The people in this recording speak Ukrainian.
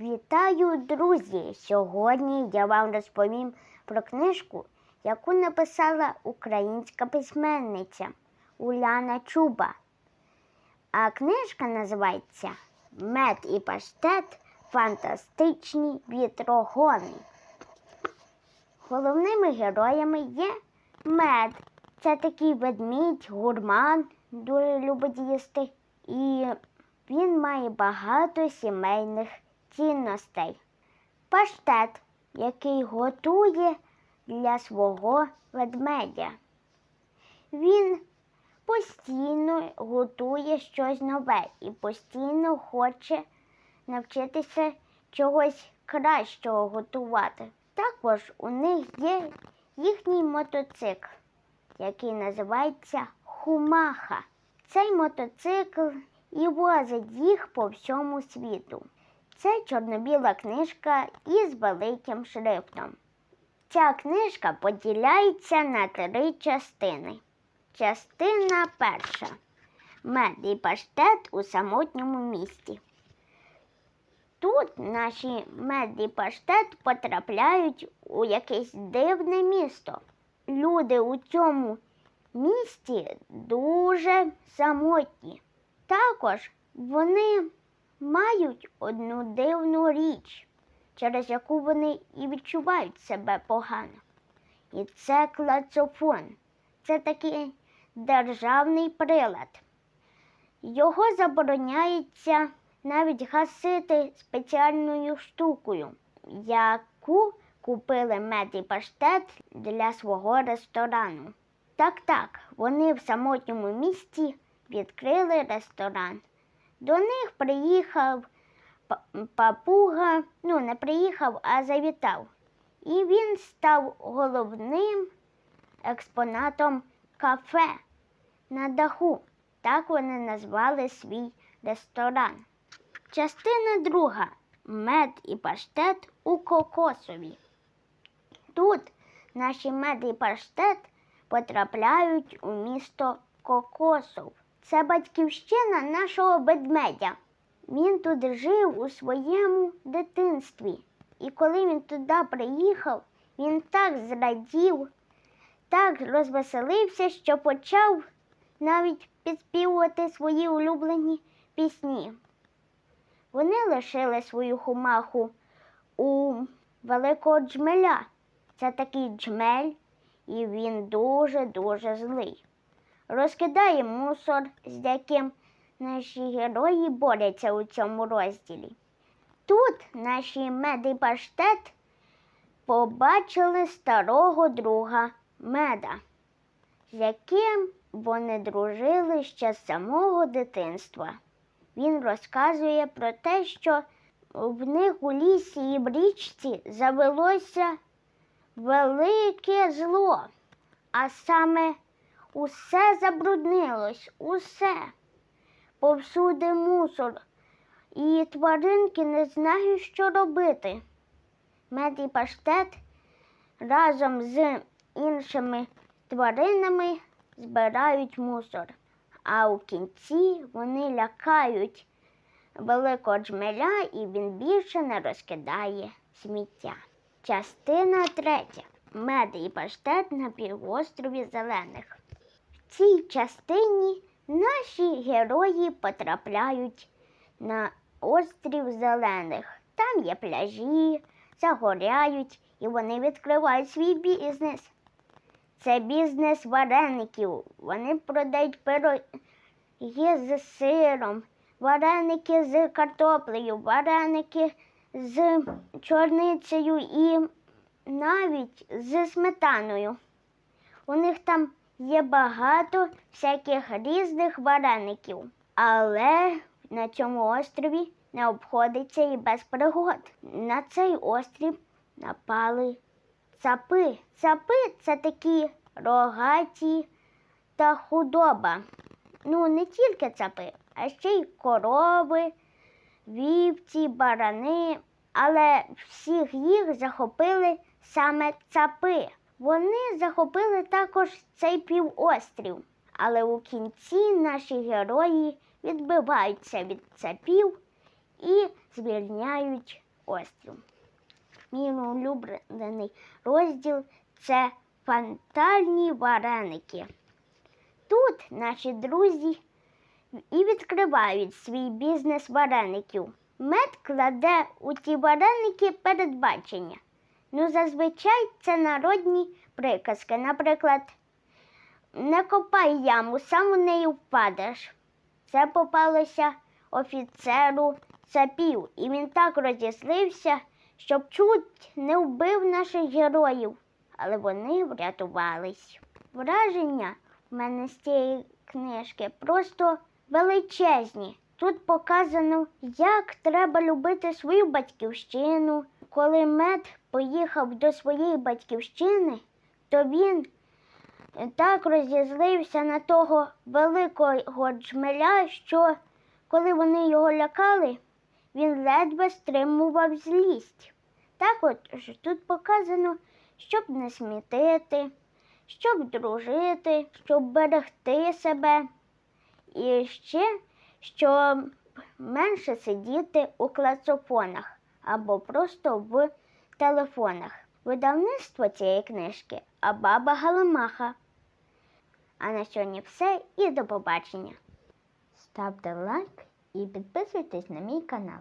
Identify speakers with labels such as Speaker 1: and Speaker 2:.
Speaker 1: Вітаю, друзі! Сьогодні я вам розповім про книжку, яку написала українська письменниця Уляна Чуба. А книжка називається Мед і паштет Фантастичні вітрогони. Головними героями є мед. Це такий ведмідь, гурман, дуже любить їсти. І він має багато сімейних цінностей. Паштет, який готує для свого ведмедя. Він постійно готує щось нове і постійно хоче навчитися чогось кращого готувати. Також у них є їхній мотоцикл, який називається Хумаха. Цей мотоцикл і возить їх по всьому світу. Це чорно-біла книжка із великим шрифтом. Ця книжка поділяється на три частини. Частина перша. Мед і паштет у самотньому місті. Тут наші мед і паштет потрапляють у якесь дивне місто. Люди у цьому місті дуже самотні. Також вони мають одну дивну річ, через яку вони і відчувають себе погано. І це клацофон. Це такий державний прилад. Його забороняється навіть гасити спеціальною штукою, яку купили мед і паштет для свого ресторану. Так, так, вони в самотньому місті відкрили ресторан. До них приїхав папуга, ну не приїхав, а завітав. І він став головним експонатом кафе на даху. Так вони назвали свій ресторан. Частина друга мед і паштет у кокосові. Тут наші мед і паштет потрапляють у місто Кокосов. Це батьківщина нашого ведмедя. Він тут жив у своєму дитинстві. І коли він туди приїхав, він так зрадів, так розвеселився, що почав навіть підспівувати свої улюблені пісні. Вони лишили свою хумаху у великого джмеля. Це такий джмель, і він дуже-дуже злий. Розкидає мусор, з яким наші герої борються у цьому розділі. Тут наші мед і паштет побачили старого друга меда, з яким вони дружили ще з самого дитинства. Він розказує про те, що в них у лісі і в річці завелося велике зло, а саме усе забруднилось, усе. Повсюди мусор, і тваринки не знають, що робити. Мед і паштет разом з іншими тваринами збирають мусор, а у кінці вони лякають великого джмеля і він більше не розкидає сміття. Частина третя. Мед і паштет на півострові зелених. Цій частині наші герої потрапляють на острів зелених. Там є пляжі, загоряють і вони відкривають свій бізнес. Це бізнес вареників. Вони продають пироги з сиром, вареники з картоплею, вареники з чорницею і навіть з сметаною. У них там є багато всяких різних вареників, але на цьому острові не обходиться і без пригод. На цей острів напали цапи. Цапи це такі рогаті та худоба. Ну, не тільки цапи, а ще й корови, вівці, барани. Але всіх їх захопили саме цапи. Вони захопили також цей півострів. Але у кінці наші герої відбиваються від цапів і звільняють острів. Мій улюблений розділ це фантальні вареники. Тут наші друзі і відкривають свій бізнес вареників. Мед кладе у ті вареники передбачення. Ну, зазвичай це народні приказки. Наприклад, не копай яму, сам у неї впадеш. Це попалося офіцеру цапів, і він так розізлився, щоб чуть не вбив наших героїв, але вони врятувались. Враження в мене з цієї книжки просто величезні. Тут показано, як треба любити свою батьківщину. Коли мед поїхав до своєї батьківщини, то він так розізлився на того великого джмеля, що коли вони його лякали, він ледве стримував злість. Так от ж тут показано, щоб не смітити, щоб дружити, щоб берегти себе. І ще, щоб менше сидіти у клацофонах або просто в телефонах. Видавництво цієї книжки Абаба Галамаха. А на сьогодні все і до побачення. Ставте лайк і підписуйтесь на мій канал.